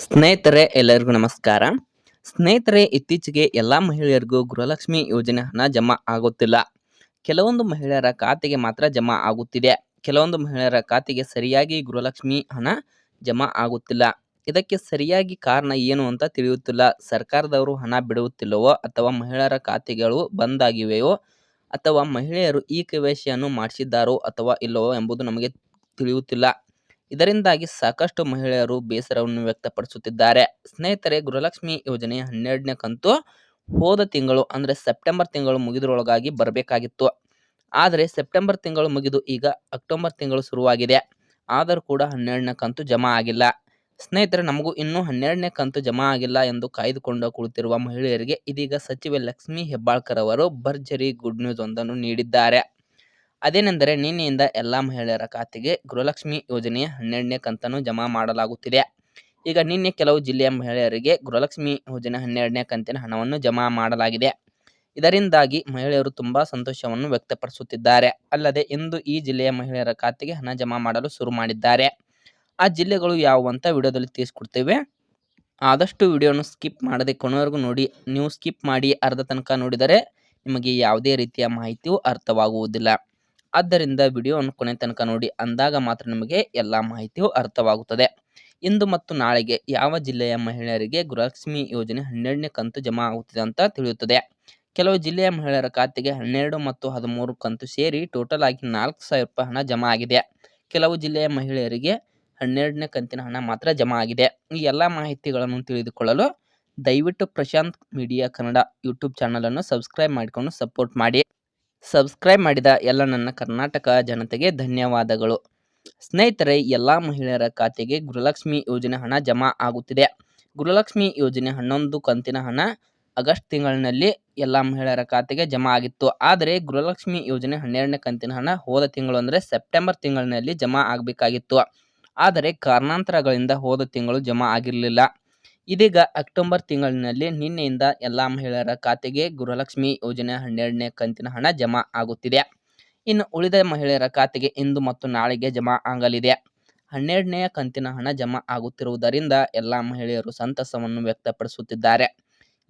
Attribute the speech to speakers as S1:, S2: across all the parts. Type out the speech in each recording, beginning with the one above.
S1: ಸ್ನೇಹಿತರೆ, ಎಲ್ಲರಿಗೂ ನಮಸ್ಕಾರ. ಸ್ನೇಹಿತರೆ, ಇತ್ತೀಚೆಗೆ ಎಲ್ಲ ಮಹಿಳೆಯರಿಗೂ ಗೃಹಲಕ್ಷ್ಮಿ ಯೋಜನೆ ಹಣ ಜಮಾ ಆಗುತ್ತಿಲ್ಲ. ಕೆಲವೊಂದು ಮಹಿಳೆಯರ ಖಾತೆಗೆ ಮಾತ್ರ ಜಮಾ ಆಗುತ್ತಿದೆ. ಕೆಲವೊಂದು ಮಹಿಳೆಯರ ಖಾತೆಗೆ ಸರಿಯಾಗಿ ಗೃಹಲಕ್ಷ್ಮಿ ಹಣ ಜಮಾ ಆಗುತ್ತಿಲ್ಲ. ಇದಕ್ಕೆ ಸರಿಯಾಗಿ ಕಾರಣ ಏನು ಅಂತ ತಿಳಿಯುತ್ತಿಲ್ಲ. ಸರ್ಕಾರದವರು ಹಣ ಬಿಡುತ್ತಿಲ್ಲವೋ ಅಥವಾ ಮಹಿಳೆಯರ ಖಾತೆಗಳು ಬಂದ್ ಆಗಿವೆಯೋ ಅಥವಾ ಮಹಿಳೆಯರು ಈ ಕೆ ಮಾಡಿಸಿದ್ದಾರೋ ಅಥವಾ ಇಲ್ಲವೋ ಎಂಬುದು ನಮಗೆ ತಿಳಿಯುತ್ತಿಲ್ಲ. ಇದರಿಂದಾಗಿ ಸಾಕಷ್ಟು ಮಹಿಳೆಯರು ಬೇಸರವನ್ನು ವ್ಯಕ್ತಪಡಿಸುತ್ತಿದ್ದಾರೆ. ಸ್ನೇಹಿತರೆ, ಗೃಹಲಕ್ಷ್ಮಿ ಯೋಜನೆ ಹನ್ನೆರಡನೇ ಕಂತು ಹೋದ ತಿಂಗಳು, ಅಂದರೆ ಸೆಪ್ಟೆಂಬರ್ ತಿಂಗಳು ಮುಗಿದರೊಳಗಾಗಿ ಬರಬೇಕಾಗಿತ್ತು. ಆದರೆ ಸೆಪ್ಟೆಂಬರ್ ತಿಂಗಳು ಮುಗಿದು ಈಗ ಅಕ್ಟೋಬರ್ ತಿಂಗಳು ಶುರುವಾಗಿದೆ. ಆದರೂ ಕೂಡ ಹನ್ನೆರಡನೇ ಕಂತು ಜಮಾ ಆಗಿಲ್ಲ. ಸ್ನೇಹಿತರೆ, ನಮಗೂ ಇನ್ನೂ ಹನ್ನೆರಡನೇ ಕಂತು ಜಮಾ ಆಗಿಲ್ಲ ಎಂದು ಕಾಯ್ದುಕೊಂಡು ಕುಳಿತಿರುವ ಮಹಿಳೆಯರಿಗೆ ಇದೀಗ ಸಚಿವೆ ಲಕ್ಷ್ಮಿ ಹೆಬ್ಬಾಳ್ಕರ್ ಅವರು ಭರ್ಜರಿ ಗುಡ್ ನ್ಯೂಸ್ ಒಂದನ್ನು ನೀಡಿದ್ದಾರೆ. ಅದೇನೆಂದರೆ ನಿನ್ನೆಯಿಂದ ಎಲ್ಲ ಮಹಿಳೆಯರ ಖಾತೆಗೆ ಗೃಹಲಕ್ಷ್ಮಿ ಯೋಜನೆಯ ಹನ್ನೆರಡನೇ ಕಂತನ್ನು ಜಮಾ ಮಾಡಲಾಗುತ್ತಿದೆ. ಈಗ ನಿನ್ನೆ ಕೆಲವು ಜಿಲ್ಲೆಯ ಮಹಿಳೆಯರಿಗೆ ಗೃಹಲಕ್ಷ್ಮಿ ಯೋಜನೆ ಹನ್ನೆರಡನೇ ಕಂತಿನ ಹಣವನ್ನು ಜಮಾ ಮಾಡಲಾಗಿದೆ. ಇದರಿಂದಾಗಿ ಮಹಿಳೆಯರು ತುಂಬಾ ಸಂತೋಷವನ್ನು ವ್ಯಕ್ತಪಡಿಸುತ್ತಿದ್ದಾರೆ. ಅಲ್ಲದೆ ಇಂದು ಈ ಜಿಲ್ಲೆಯ ಮಹಿಳೆಯರ ಖಾತೆಗೆ ಹಣ ಜಮಾ ಮಾಡಲು ಶುರು ಮಾಡಿದ್ದಾರೆ. ಆ ಜಿಲ್ಲೆಗಳು ಯಾವುವು ಅಂತ ವಿಡಿಯೋದಲ್ಲಿ ತಿಳಿಸ್ಕೊಡ್ತೇವೆ. ಆದಷ್ಟು ವಿಡಿಯೋನು ಸ್ಕಿಪ್ ಮಾಡದೆ ಕೊನೆವರೆಗೂ ನೋಡಿ. ನೀವು ಸ್ಕಿಪ್ ಮಾಡಿ ಅರ್ಧ ತನಕ ನೋಡಿದರೆ ನಿಮಗೆ ಯಾವುದೇ ರೀತಿಯ ಮಾಹಿತಿಯು ಅರ್ಥವಾಗುವುದಿಲ್ಲ. ಆದ್ದರಿಂದ ವಿಡಿಯೋವನ್ನು ಕೊನೆ ತನಕ ನೋಡಿ ಅಂದಾಗ ಮಾತ್ರ ನಿಮಗೆ ಎಲ್ಲ ಮಾಹಿತಿಯು ಅರ್ಥವಾಗುತ್ತದೆ. ಇಂದು ಮತ್ತು ನಾಳೆಗೆ ಯಾವ ಜಿಲ್ಲೆಯ ಮಹಿಳೆಯರಿಗೆ ಗೃಹಲಕ್ಷ್ಮಿ ಯೋಜನೆ ಹನ್ನೆರಡನೇ ಕಂತು ಜಮಾ ಆಗುತ್ತಿದೆ ಅಂತ ತಿಳಿಯುತ್ತದೆ. ಕೆಲವು ಜಿಲ್ಲೆಯ ಮಹಿಳೆಯರ ಖಾತೆಗೆ ಹನ್ನೆರಡು ಮತ್ತು ಹದಿಮೂರು ಕಂತು ಸೇರಿ ಟೋಟಲ್ ಆಗಿ ನಾಲ್ಕು ಸಾವಿರ ರೂಪಾಯಿ ಹಣ ಜಮಾ ಆಗಿದೆ. ಕೆಲವು ಜಿಲ್ಲೆಯ ಮಹಿಳೆಯರಿಗೆ ಹನ್ನೆರಡನೇ ಕಂತಿನ ಹಣ ಮಾತ್ರ ಜಮಾ ಆಗಿದೆ. ಈ ಎಲ್ಲ ಮಾಹಿತಿಗಳನ್ನು ತಿಳಿದುಕೊಳ್ಳಲು ದಯವಿಟ್ಟು ಪ್ರಶಾಂತ್ ಮೀಡಿಯಾ ಕನ್ನಡ ಯೂಟ್ಯೂಬ್ ಚಾನಲನ್ನು ಸಬ್ಸ್ಕ್ರೈಬ್ ಮಾಡಿಕೊಂಡು ಸಪೋರ್ಟ್ ಮಾಡಿ. ಸಬ್ಸ್ಕ್ರೈಬ್ ಮಾಡಿದ ಎಲ್ಲ ನನ್ನ ಕರ್ನಾಟಕ ಜನತೆಗೆ ಧನ್ಯವಾದಗಳು. ಸ್ನೇಹಿತರೆ, ಎಲ್ಲ ಮಹಿಳೆಯರ ಖಾತೆಗೆ ಗೃಹಲಕ್ಷ್ಮಿ ಯೋಜನೆ ಹಣ ಜಮಾ ಆಗುತ್ತಿದೆ. ಗೃಹಲಕ್ಷ್ಮಿ ಯೋಜನೆ ಹನ್ನೊಂದು ಕಂತಿನ ಹಣ ಆಗಸ್ಟ್ ತಿಂಗಳಿನಲ್ಲಿ ಎಲ್ಲ ಮಹಿಳೆಯರ ಖಾತೆಗೆ ಜಮಾ ಆಗಿತ್ತು. ಆದರೆ, ಗೃಹಲಕ್ಷ್ಮಿ ಯೋಜನೆ ಹನ್ನೆರಡನೇ ಕಂತಿನ ಹಣ ಹೋದ ತಿಂಗಳು ಅಂದರೆ ಸೆಪ್ಟೆಂಬರ್ ತಿಂಗಳಿನಲ್ಲಿ ಜಮಾ ಆಗಬೇಕಾಗಿತ್ತು. ಆದರೆ, ಕಾರಣಾಂತರಗಳಿಂದ ಹೋದ ತಿಂಗಳು ಜಮಾ ಆಗಿರಲಿಲ್ಲ. ಇದೀಗ ಅಕ್ಟೋಬರ್ ತಿಂಗಳಿನಲ್ಲಿ ನಿನ್ನೆಯಿಂದ ಎಲ್ಲ ಮಹಿಳೆಯರ ಖಾತೆಗೆ ಗೃಹಲಕ್ಷ್ಮಿ ಯೋಜನೆ ಹನ್ನೆರಡನೇ ಕಂತಿನ ಹಣ ಜಮಾ ಆಗುತ್ತಿದೆ. ಇನ್ನು ಉಳಿದ ಮಹಿಳೆಯರ ಖಾತೆಗೆ ಇಂದು ಮತ್ತು ನಾಳೆಗೆ ಜಮಾ ಆಗಲಿದೆ. ಹನ್ನೆರಡನೆಯ ಕಂತಿನ ಹಣ ಜಮಾ ಆಗುತ್ತಿರುವುದರಿಂದ ಎಲ್ಲ ಮಹಿಳೆಯರು ಸಂತಸವನ್ನು ವ್ಯಕ್ತಪಡಿಸುತ್ತಿದ್ದಾರೆ.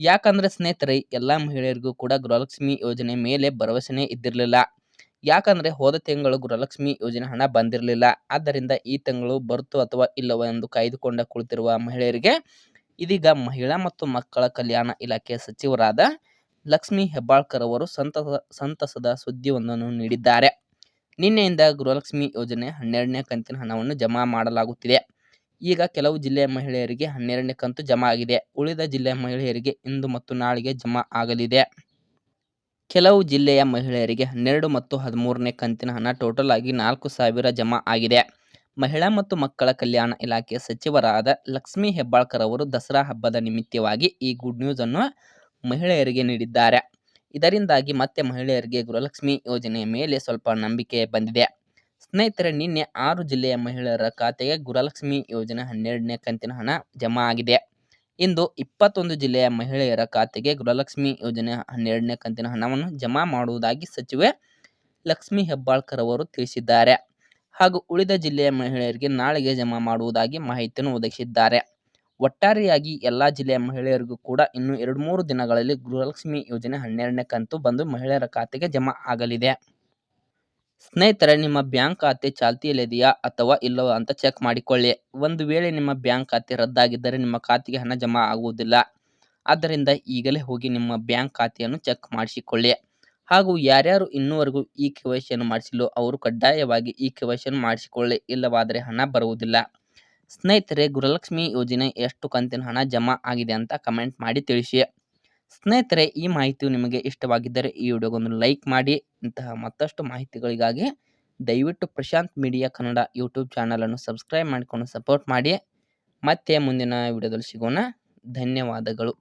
S1: ಯಾಕಂದ್ರೆ ಸ್ನೇಹಿತರೆ, ಎಲ್ಲ ಮಹಿಳೆಯರಿಗೂ ಕೂಡ ಗೃಹಲಕ್ಷ್ಮಿ ಯೋಜನೆ ಮೇಲೆ ಭರವಸೆನೇ ಇದ್ದಿರಲಿಲ್ಲ. ಯಾಕಂದ್ರೆ ಹೋದ ತಿಂಗಳು ಗೃಹಲಕ್ಷ್ಮಿ ಯೋಜನೆ ಹಣ ಬಂದಿರಲಿಲ್ಲ. ಆದ್ದರಿಂದ ಈ ತಿಂಗಳು ಬರುತ್ತೋ ಅಥವಾ ಇಲ್ಲವೋ ಎಂದು ಕಾಯ್ದುಕೊಂಡ ಕುಳಿತಿರುವ ಮಹಿಳೆಯರಿಗೆ ಇದೀಗ ಮಹಿಳಾ ಮತ್ತು ಮಕ್ಕಳ ಕಲ್ಯಾಣ ಇಲಾಖೆ ಸಚಿವರಾದ ಲಕ್ಷ್ಮಿ ಹೆಬ್ಬಾಳ್ಕರ್ ಅವರು ಸಂತಸ, ಸಂತಸದ ಸುದ್ದಿಯೊಂದನ್ನು ನೀಡಿದ್ದಾರೆ. ನಿನ್ನೆಯಿಂದ ಗೃಹಲಕ್ಷ್ಮಿ ಯೋಜನೆ ಹನ್ನೆರಡನೇ ಕಂತಿನ ಹಣವನ್ನು ಜಮಾ ಮಾಡಲಾಗುತ್ತಿದೆ. ಈಗ ಕೆಲವು ಜಿಲ್ಲೆಯ ಮಹಿಳೆಯರಿಗೆ ಹನ್ನೆರಡನೇ ಕಂತು ಜಮಾ ಆಗಿದೆ. ಉಳಿದ ಜಿಲ್ಲೆಯ ಮಹಿಳೆಯರಿಗೆ ಇಂದು ಮತ್ತು ನಾಳೆಗೆ ಜಮಾ ಆಗಲಿದೆ. ಕೆಲವು ಜಿಲ್ಲೆಯ ಮಹಿಳೆಯರಿಗೆ ಹನ್ನೆರಡು ಮತ್ತು ಹದಿಮೂರನೇ ಕಂತಿನ ಹಣ ಟೋಟಲ್ ಆಗಿ ನಾಲ್ಕು ಸಾವಿರ ಜಮಾ ಆಗಿದೆ. ಮಹಿಳಾ ಮತ್ತು ಮಕ್ಕಳ ಕಲ್ಯಾಣ ಇಲಾಖೆ ಸಚಿವರಾದ ಲಕ್ಷ್ಮಿ ಹೆಬ್ಬಾಳ್ಕರ್ ಅವರು ದಸರಾ ಹಬ್ಬದ ನಿಮಿತ್ತವಾಗಿ ಈ ಗುಡ್ ನ್ಯೂಸ್ ಅನ್ನು ಮಹಿಳೆಯರಿಗೆ ನೀಡಿದ್ದಾರೆ. ಇದರಿಂದಾಗಿ ಮತ್ತೆ ಮಹಿಳೆಯರಿಗೆ ಗೃಹಲಕ್ಷ್ಮಿ ಯೋಜನೆಯ ಮೇಲೆ ಸ್ವಲ್ಪ ನಂಬಿಕೆ ಬಂದಿದೆ. ಸ್ನೇಹಿತರೆ, ನಿನ್ನೆ ಆರು ಜಿಲ್ಲೆಯ ಮಹಿಳೆಯರ ಖಾತೆಗೆ ಗೃಹಲಕ್ಷ್ಮಿ ಯೋಜನೆ ಹನ್ನೆರಡನೇ ಕಂತಿನ ಹಣ ಜಮಾ ಆಗಿದೆ. ಇಂದು ಇಪ್ಪತ್ತೊಂದು ಜಿಲ್ಲೆಯ ಮಹಿಳೆಯರ ಖಾತೆಗೆ ಗೃಹಲಕ್ಷ್ಮಿ ಯೋಜನೆ ಹನ್ನೆರಡನೇ ಕಂತಿನ ಹಣವನ್ನು ಜಮಾ ಮಾಡುವುದಾಗಿ ಸಚಿವೆ ಲಕ್ಷ್ಮಿ ಹೆಬ್ಬಾಳ್ಕರ್ ಅವರು ತಿಳಿಸಿದ್ದಾರೆ. ಹಾಗೂ ಉಳಿದ ಜಿಲ್ಲೆಯ ಮಹಿಳೆಯರಿಗೆ ನಾಳೆಗೆ ಜಮಾ ಮಾಡುವುದಾಗಿ ಮಾಹಿತಿಯನ್ನು ಒದಗಿಸಿದ್ದಾರೆ. ಒಟ್ಟಾರೆಯಾಗಿ ಎಲ್ಲ ಜಿಲ್ಲೆಯ ಮಹಿಳೆಯರಿಗೂ ಕೂಡ ಇನ್ನು ಎರಡು ಮೂರು ದಿನಗಳಲ್ಲಿ ಗೃಹಲಕ್ಷ್ಮಿ ಯೋಜನೆ ಹನ್ನೆರಡನೇ ಕಂತು ಬಂದು ಮಹಿಳೆಯರ ಖಾತೆಗೆ ಜಮಾ ಆಗಲಿದೆ. ಸ್ನೇಹಿತರೆ, ನಿಮ್ಮ ಬ್ಯಾಂಕ್ ಖಾತೆ ಚಾಲ್ತಿಯಲ್ಲಿದೆಯಾ ಅಥವಾ ಇಲ್ಲವೋ ಅಂತ ಚೆಕ್ ಮಾಡಿಕೊಳ್ಳಿ. ಒಂದು ವೇಳೆ ನಿಮ್ಮ ಬ್ಯಾಂಕ್ ಖಾತೆ ರದ್ದಾಗಿದ್ದರೆ ನಿಮ್ಮ ಖಾತೆಗೆ ಹಣ ಜಮಾ ಆಗುವುದಿಲ್ಲ. ಆದ್ದರಿಂದ ಈಗಲೇ ಹೋಗಿ ನಿಮ್ಮ ಬ್ಯಾಂಕ್ ಖಾತೆಯನ್ನು ಚೆಕ್ ಮಾಡಿಸಿಕೊಳ್ಳಿ. ಹಾಗೂ ಯಾರ್ಯಾರು ಇನ್ನೂವರೆಗೂ ಈ ಕೆ ವೈ ಸಿಯನ್ನು ಮಾಡಿಸಿಲ್ಲೋ ಅವರು ಕಡ್ಡಾಯವಾಗಿ ಈ ಕೆ ವೈ ಸಿಯನ್ನು ಮಾಡಿಸಿಕೊಳ್ಳಿ ಇಲ್ಲವಾದರೆ ಹಣ ಬರುವುದಿಲ್ಲ. ಸ್ನೇಹಿತರೆ, ಗೃಹಲಕ್ಷ್ಮಿ ಯೋಜನೆ ಎಷ್ಟು ಕಂತಿನ ಹಣ ಜಮಾ ಆಗಿದೆ ಅಂತ ಕಮೆಂಟ್ ಮಾಡಿ ತಿಳಿಸಿ. ಸ್ನೇಹಿತರೆ, ಈ ಮಾಹಿತಿಯು ನಿಮಗೆ ಇಷ್ಟವಾಗಿದ್ದರೆ ಈ ವಿಡಿಯೋಗೊಂದು ಲೈಕ್ ಮಾಡಿ. ಇಂತಹ ಮತ್ತಷ್ಟು ಮಾಹಿತಿಗಳಿಗಾಗಿ ದಯವಿಟ್ಟು ಪ್ರಶಾಂತ್ ಮೀಡಿಯಾ ಕನ್ನಡ ಯೂಟ್ಯೂಬ್ ಚಾನಲನ್ನು ಸಬ್ಸ್ಕ್ರೈಬ್ ಮಾಡಿಕೊಂಡು ಸಪೋರ್ಟ್ ಮಾಡಿ. ಮತ್ತೆ ಮುಂದಿನ ವಿಡಿಯೋದಲ್ಲಿ ಸಿಗೋಣ. ಧನ್ಯವಾದಗಳು.